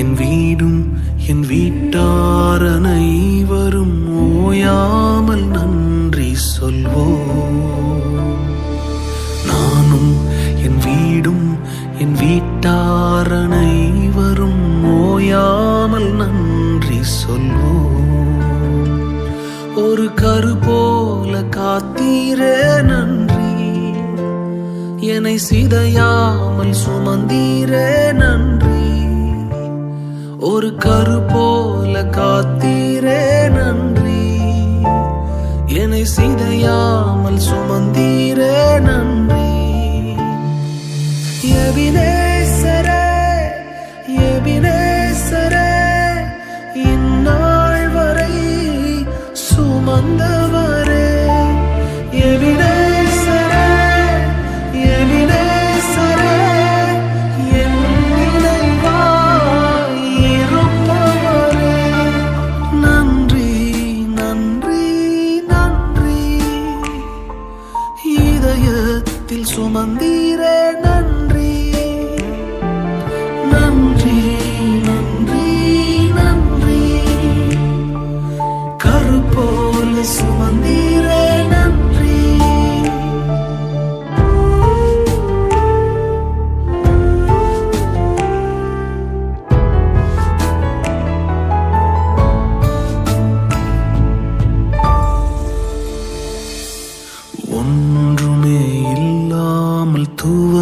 என் வீடும் என் வீட்டார் அனைவரும் ஓயாமல் நன்றி சொல்வோம். நானும் என் வீடும் என் வீட்டார் அனைவரும் ஓயாமல் நன்றி சொல்வோம். ஒரு கரு போல காத்தீரே நன்றி. என்னை சிதையாமல் சுமந்தீரே நன்றி. ஒரு கரு போல காத்தீரே நன்றி. என்னை சிதையாமல் சுமந்தீரே சுமந்தீரே நன்றி. நன்றி நன்றி நன்றி. கருப்போல சுமந்தீரே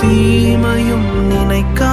தீமையும் நினைக்கா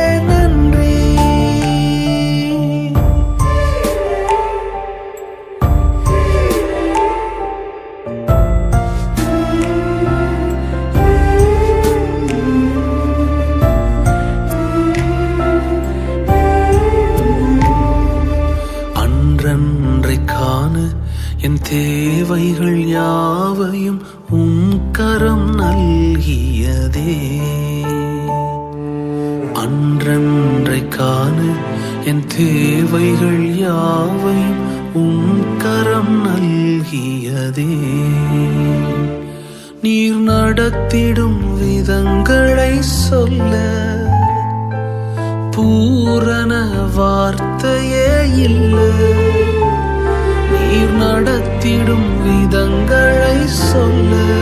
என் தேவைகள் யாவையும் உம் கரம் நல்கியதே. அன்றன்றைக்கான என் தேவைகள் யாவையும் உம் கரம் நல்கியதே. நீர் நடத்திடும் விதங்களை சொல்ல பூரண வார்த்தையே இல்லை. நீர் நடத்திடும் விதங்களை சொல்ல.